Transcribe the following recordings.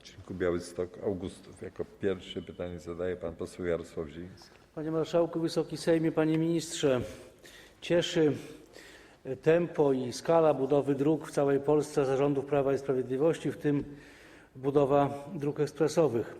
odcinku Białystok-Augustów. Jako pierwszy pytanie zadaje pan poseł Jarosław Zieliński. Panie Marszałku, Wysoki Sejmie, Panie Ministrze! Cieszy tempo i skala budowy dróg w całej Polsce za rządów Prawa i Sprawiedliwości, w tym budowa dróg ekspresowych.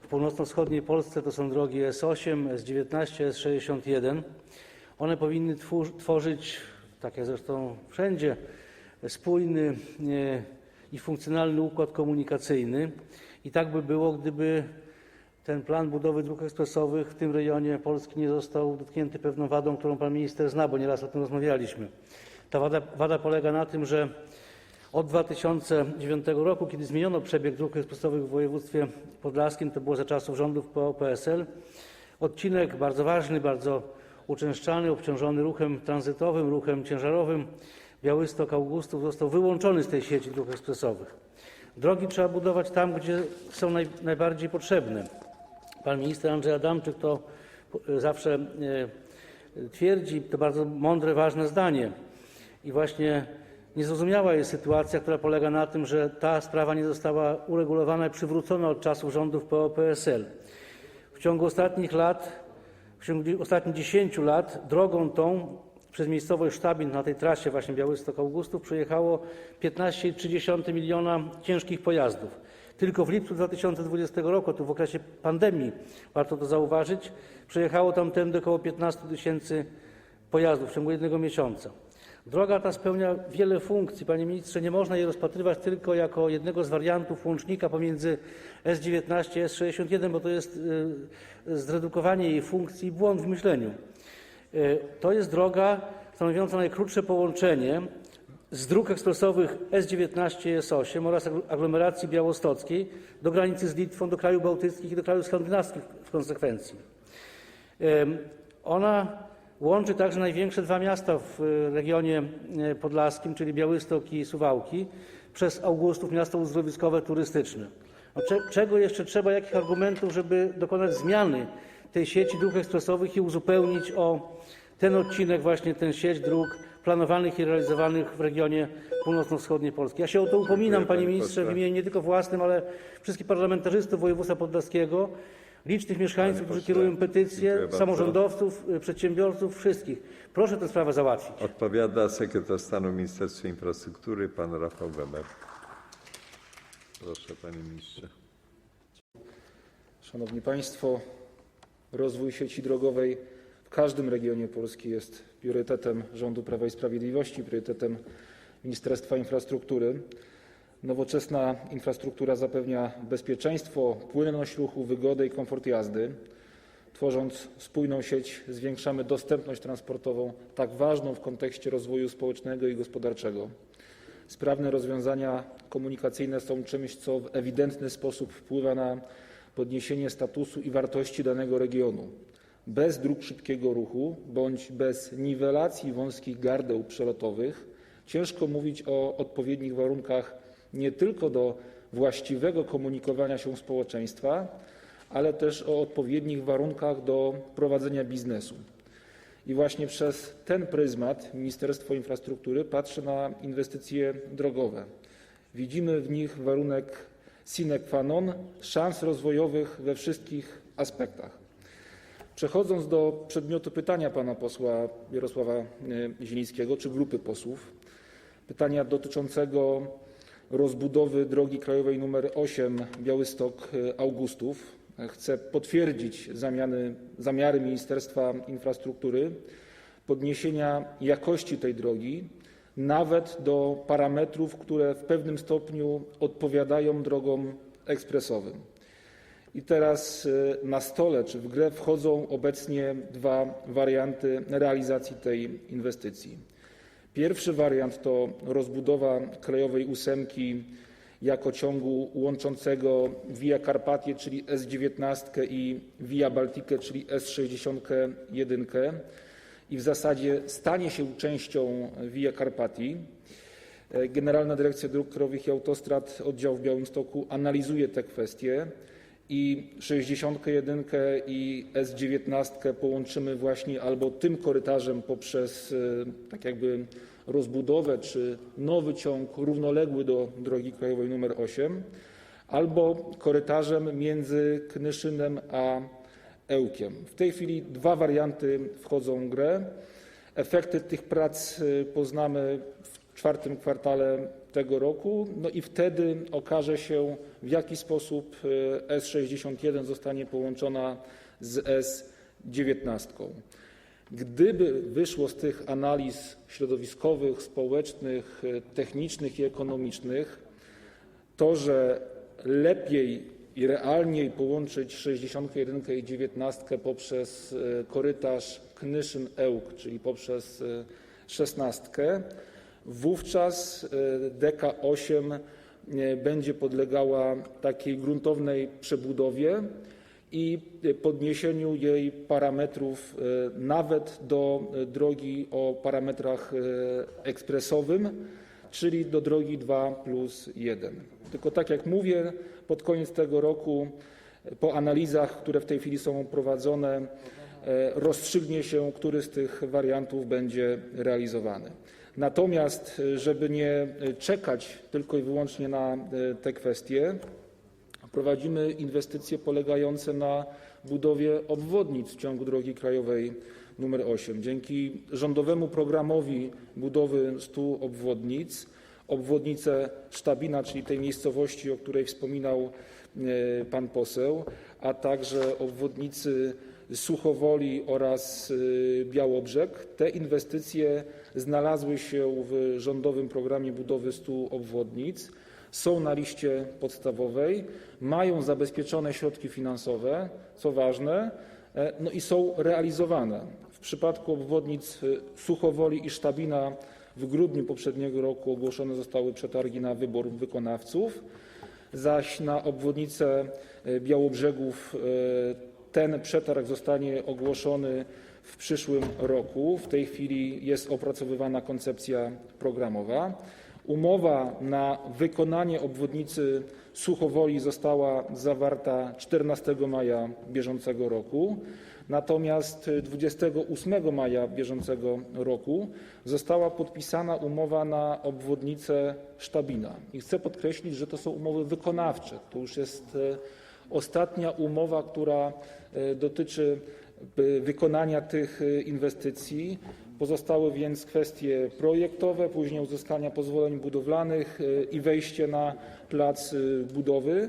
W północno-wschodniej Polsce to są drogi S8, S19, S61. One powinny tworzyć, tak jak zresztą wszędzie, spójny i funkcjonalny układ komunikacyjny. I tak by było, gdyby ten plan budowy dróg ekspresowych w tym rejonie Polski nie został dotknięty pewną wadą, którą pan minister zna, bo nieraz o tym rozmawialiśmy. Ta wada, wada polega na tym, że od 2009 roku, kiedy zmieniono przebieg dróg ekspresowych w województwie podlaskim, to było za czasów rządów PO-PSL, odcinek bardzo ważny, bardzo uczęszczany, obciążony ruchem tranzytowym, ruchem ciężarowym, Białystok-Augustów został wyłączony z tej sieci dróg ekspresowych. Drogi trzeba budować tam, gdzie są naj, najbardziej potrzebne. Pan minister Andrzej Adamczyk to e, zawsze e, twierdzi, to bardzo mądre, ważne zdanie. I właśnie niezrozumiała jest sytuacja, która polega na tym, że ta sprawa nie została uregulowana i przywrócona od czasów rządów PO-PSL. W ciągu ostatnich lat, w ciągu ostatnich 10 lat drogą tą przez miejscowość Sztabin na tej trasie właśnie Białystok-Augustów przejechało 15,3 miliona ciężkich pojazdów. Tylko w lipcu 2020 roku, tu w okresie pandemii, warto to zauważyć, przejechało tamtędy około 15 tysięcy pojazdów w ciągu jednego miesiąca. Droga ta spełnia wiele funkcji. Panie ministrze, nie można jej rozpatrywać tylko jako jednego z wariantów łącznika pomiędzy S19 i S61, bo to jest y, zredukowanie jej funkcji i błąd w myśleniu. Y, To jest droga stanowiąca najkrótsze połączenie z dróg ekspresowych S19 i S8 oraz agl- aglomeracji białostockiej do granicy z Litwą, do krajów bałtyckich i do krajów skandynawskich w konsekwencji. Ona łączy także największe dwa miasta w e, regionie e, podlaskim, czyli Białystok i Suwałki, przez Augustów, miasto uzdrowiskowe, turystyczne. No, cze- czego jeszcze trzeba, jakich argumentów, żeby dokonać zmiany tej sieci dróg ekspresowych i uzupełnić o ten odcinek, właśnie tę sieć dróg planowanych i realizowanych w regionie północno-wschodniej Polski. Ja się o to upominam, panie panie ministrze, w imieniu nie tylko własnym, ale wszystkich parlamentarzystów województwa podlaskiego, licznych mieszkańców, którzy kierują petycje, bardzo. samorządowców, przedsiębiorców, wszystkich. Proszę tę sprawę załatwić. Odpowiada sekretarz stanu w Ministerstwie Infrastruktury pan Rafał Weber. Proszę panie ministrze. Szanowni Państwo, rozwój sieci drogowej w każdym regionie Polski jest priorytetem rządu Prawa i Sprawiedliwości, priorytetem Ministerstwa Infrastruktury. Nowoczesna infrastruktura zapewnia bezpieczeństwo, płynność ruchu, wygodę i komfort jazdy. Tworząc spójną sieć, zwiększamy dostępność transportową, tak ważną w kontekście rozwoju społecznego i gospodarczego. Sprawne rozwiązania komunikacyjne są czymś, co w ewidentny sposób wpływa na podniesienie statusu i wartości danego regionu. Bez dróg szybkiego ruchu bądź bez niwelacji wąskich gardeł przelotowych ciężko mówić o odpowiednich warunkach nie tylko do właściwego komunikowania się społeczeństwa, ale też o odpowiednich warunkach do prowadzenia biznesu. I właśnie przez ten pryzmat Ministerstwo Infrastruktury patrzy na inwestycje drogowe. Widzimy w nich warunek sine qua non szans rozwojowych we wszystkich aspektach. Przechodząc do przedmiotu pytania pana posła Jarosława e, Zielińskiego czy grupy posłów, pytania dotyczącego rozbudowy drogi krajowej nr 8 Białystok-Augustów. Chcę potwierdzić zamiany, zamiary Ministerstwa Infrastruktury podniesienia jakości tej drogi nawet do parametrów, które w pewnym stopniu odpowiadają drogom ekspresowym. I teraz y, na stole czy w grę wchodzą obecnie dwa warianty realizacji tej inwestycji. Pierwszy wariant to rozbudowa krajowej ósemki jako ciągu łączącego Via Carpatie, czyli S19 i Via Baltikę, czyli S61 i w zasadzie stanie się częścią Via Carpatii. E, Generalna Dyrekcja Dróg Krajowych i Autostrad oddział w Białymstoku analizuje te kwestie i 61 i S19 połączymy właśnie albo tym korytarzem poprzez e, tak jakby rozbudowę czy nowy ciąg równoległy do drogi krajowej nr 8, albo korytarzem między Knyszynem a Ełkiem. W tej chwili dwa warianty wchodzą w grę. Efekty tych prac y, poznamy w czwartym kwartale tego roku, no i wtedy okaże się, w jaki sposób y, S61 zostanie połączona z S19. Gdyby wyszło z tych analiz środowiskowych, społecznych, y, technicznych i ekonomicznych to, że lepiej i realniej połączyć 61 i 19 poprzez e, korytarz Knyszyn-Ełk, czyli poprzez e, 16, wówczas e, DK8 e, będzie podlegała takiej gruntownej przebudowie i e, podniesieniu jej parametrów e, nawet do e, drogi o parametrach e, ekspresowym, czyli do drogi 2 plus 1. Tylko tak jak mówię, pod koniec tego roku, e, po analizach, które w tej chwili są prowadzone, e, rozstrzygnie się, który z tych wariantów będzie realizowany. Natomiast, e, żeby nie czekać tylko i wyłącznie na te kwestie, prowadzimy inwestycje polegające na budowie obwodnic w ciągu drogi krajowej nr 8. Dzięki rządowemu programowi budowy 100 obwodnic obwodnicę Sztabina, czyli tej miejscowości, o której wspominał e, pan poseł, a także obwodnicy Suchowoli oraz e, Białobrzeg. Te inwestycje znalazły się w rządowym programie budowy 100 obwodnic, są na liście podstawowej, mają zabezpieczone środki finansowe, co ważne, e, no i są realizowane. W przypadku obwodnic Suchowoli i Sztabina w grudniu poprzedniego roku ogłoszone zostały przetargi na wybór wykonawców, zaś na obwodnicę e, Białobrzegów e, ten przetarg zostanie ogłoszony w przyszłym roku. W tej chwili jest opracowywana koncepcja programowa. Umowa na wykonanie obwodnicy Suchowoli została zawarta 14 maja bieżącego roku. Natomiast 28 maja bieżącego roku została podpisana umowa na obwodnicę Sztabina. I chcę podkreślić, że to są umowy wykonawcze. To już jest e, ostatnia umowa, która e, dotyczy wykonania tych inwestycji. Pozostały więc kwestie projektowe, później uzyskania pozwoleń budowlanych i wejście na plac budowy.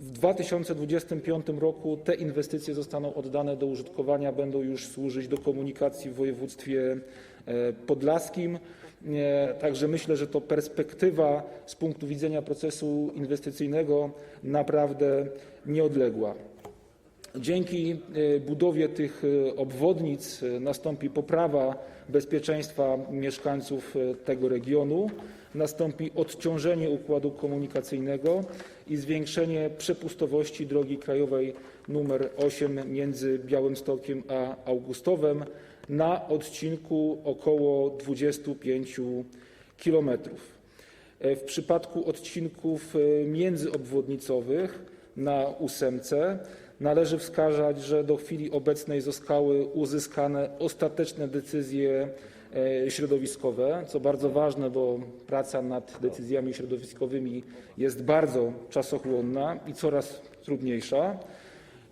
W 2025 roku te inwestycje zostaną oddane do użytkowania, będą już służyć do komunikacji w województwie e, podlaskim. E, Także myślę, że to perspektywa z punktu widzenia procesu inwestycyjnego naprawdę nieodległa. Dzięki e, budowie tych obwodnic nastąpi poprawa bezpieczeństwa mieszkańców tego regionu, nastąpi odciążenie układu komunikacyjnego i zwiększenie przepustowości drogi krajowej nr 8 między Białymstokiem a Augustowem na odcinku około 25 kilometrów. E, W przypadku odcinków e, międzyobwodnicowych na ósemce należy wskazać, że do chwili obecnej zostały uzyskane ostateczne decyzje środowiskowe, co bardzo ważne, bo praca nad decyzjami środowiskowymi jest bardzo czasochłonna i coraz trudniejsza.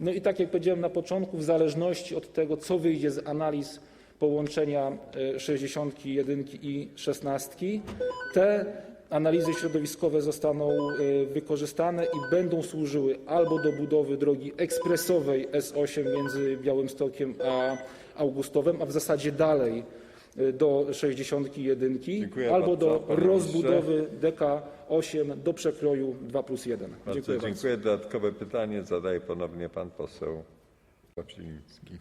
No i tak jak powiedziałem na początku, w zależności od tego, co wyjdzie z analiz połączenia e, 61 i 16, te analizy środowiskowe zostaną e, wykorzystane i będą służyły albo do budowy drogi ekspresowej S8 między Białymstokiem a Augustowem, a w zasadzie dalej e, do 61, Dziękuję albo bardzo, do rozbudowy DK8 do przekroju 2 plus 1. Bardzo Dziękuję bardzo. dziękuję. Dodatkowe pytanie zadaje ponownie pan poseł Kaczyński.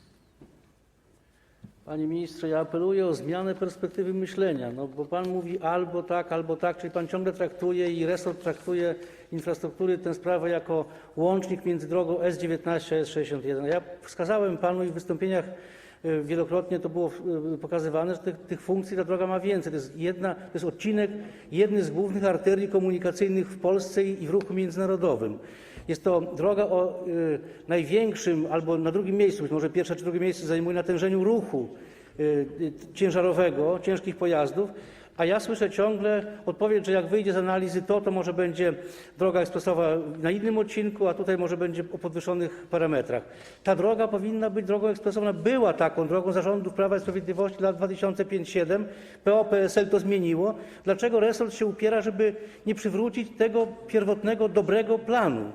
Panie ministrze, ja apeluję o zmianę perspektywy myślenia, no bo pan mówi albo tak, albo tak, czyli pan ciągle traktuje i resort traktuje infrastruktury tę sprawę jako łącznik między drogą S19 a S61. Ja wskazałem panu i w wystąpieniach wielokrotnie to było y, pokazywane, że tych, funkcji ta droga ma więcej. To jest, jedna, to jest odcinek jednej z głównych arterii komunikacyjnych w Polsce i w ruchu międzynarodowym. Jest to droga o y, największym, albo na drugim miejscu, być może pierwsze czy drugie miejsce zajmuje natężeniu ruchu y, y, ciężarowego, ciężkich pojazdów, A ja słyszę ciągle odpowiedź, że jak wyjdzie z analizy to, to może będzie droga ekspresowa na innym odcinku, a tutaj może będzie o podwyższonych parametrach. Ta droga powinna być drogą ekspresową, była taką drogą zarządów Prawa i Sprawiedliwości lat 2005-2007. PO-PSL to zmieniło. Dlaczego resort się upiera, żeby nie przywrócić tego pierwotnego, dobrego planu?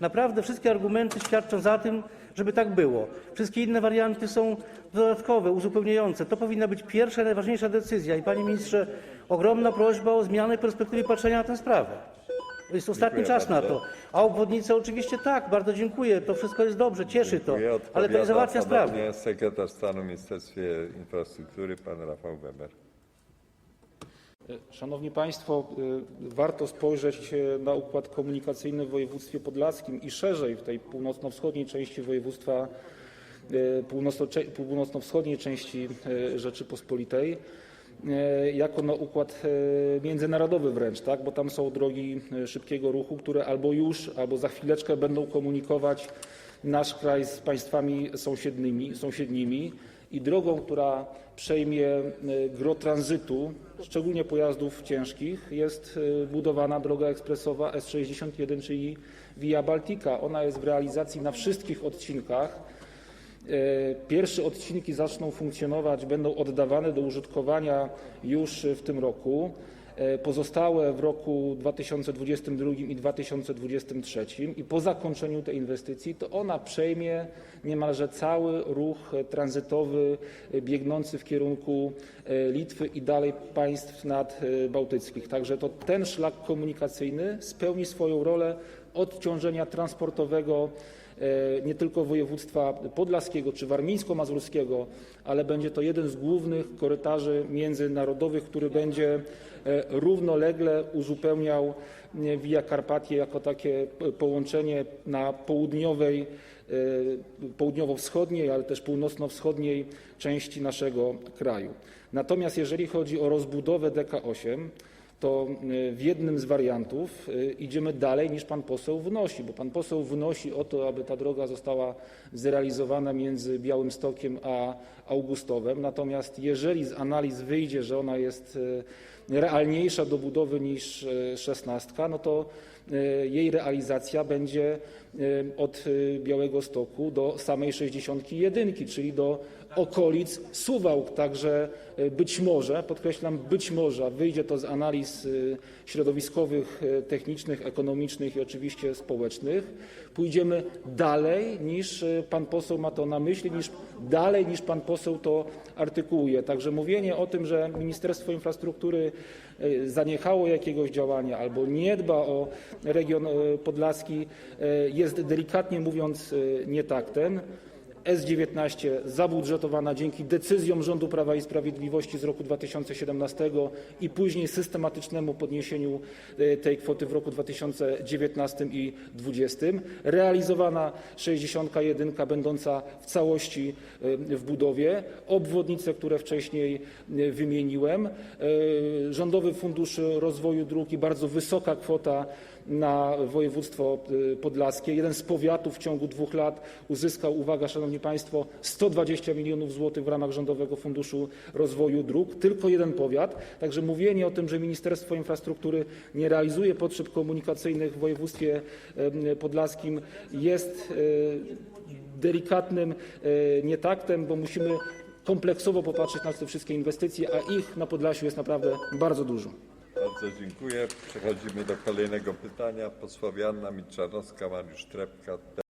Naprawdę wszystkie argumenty świadczą za tym, żeby tak było. Wszystkie inne warianty są dodatkowe, uzupełniające. To powinna być pierwsza, najważniejsza decyzja. I panie ministrze, ogromna prośba o zmianę perspektywy patrzenia na tę sprawę. To jest ostatni Dziękuję czas na bardzo. to. A obwodnice oczywiście tak, bardzo dziękuję. To wszystko jest dobrze, cieszy to. Dziękuję. Ale to Odpowiada nie załatwia sprawy. ponownie sekretarz stanu w Ministerstwie Infrastruktury, pan Rafał Weber. Szanowni Państwo, y, warto spojrzeć y, na układ komunikacyjny w województwie podlaskim i szerzej w tej północno-wschodniej części województwa, y, północno- północno-wschodniej części Rzeczypospolitej, jako na układ międzynarodowy wręcz, tak? bo tam są drogi szybkiego ruchu, które albo już, albo za chwileczkę będą komunikować nasz kraj z państwami sąsiednimi i drogą, która przejmie y, gro tranzytu, szczególnie pojazdów ciężkich, jest y, budowana droga ekspresowa S61, czyli Via Baltica. Ona jest w realizacji na wszystkich odcinkach. Y, Pierwsze odcinki zaczną funkcjonować, będą oddawane do użytkowania już w tym roku. Y, Pozostałe w roku 2022 i 2023 i po zakończeniu tej inwestycji to ona przejmie niemalże cały ruch e, tranzytowy e, biegnący w kierunku e, Litwy i dalej państw nadbałtyckich. Także to ten szlak komunikacyjny spełni swoją rolę odciążenia transportowego e, nie tylko województwa podlaskiego czy warmińsko-mazurskiego, ale będzie to jeden z głównych korytarzy międzynarodowych, który będzie e, równolegle uzupełniał e, Via Carpatia jako takie połączenie na południowej, e, południowo-wschodniej, ale też północno-wschodniej części naszego kraju. Natomiast jeżeli chodzi o rozbudowę DK8, to y, w jednym z wariantów y, idziemy dalej niż pan poseł wnosi, bo pan poseł wnosi o to, aby ta droga została zrealizowana między Białymstokiem a Augustowem. Natomiast jeżeli z analiz wyjdzie, że ona jest y, realniejsza do budowy niż szesnastka, no to jej realizacja będzie y, od y, Białego Stoku do samej 61, czyli do okolic Suwałk. Także y, być może, podkreślam, być może wyjdzie to z analiz y, środowiskowych, y, technicznych, ekonomicznych i oczywiście społecznych. Pójdziemy dalej niż y, pan poseł ma to na myśli, dalej niż pan poseł to artykułuje. Także mówienie o tym, że Ministerstwo Infrastruktury y, zaniechało jakiegoś działania albo nie dba o region y, podlaski y, jest delikatnie mówiąc nietaktem. S19 zabudżetowana dzięki decyzjom rządu Prawa i Sprawiedliwości z roku 2017 i później systematycznemu podniesieniu e, tej kwoty w roku 2019 i 2020. Realizowana 61 będąca w całości e, w budowie. Obwodnice, które wcześniej e, wymieniłem. Rządowy Fundusz Rozwoju Dróg i bardzo wysoka kwota na województwo y, podlaskie. Jeden z powiatów w ciągu dwóch lat uzyskał, uwaga Szanowni Państwo, 120 milionów złotych w ramach Rządowego Funduszu Rozwoju Dróg. Tylko jeden powiat. Także mówienie o tym, że Ministerstwo Infrastruktury nie realizuje potrzeb komunikacyjnych w województwie em, podlaskim jest y, delikatnym y, nietaktem, bo musimy kompleksowo popatrzeć na te wszystkie inwestycje, a ich na Podlasiu jest naprawdę bardzo dużo. Bardzo dziękuję. Przechodzimy do kolejnego pytania. Posłowie Anna Milczanowska, Mariusz Trepka,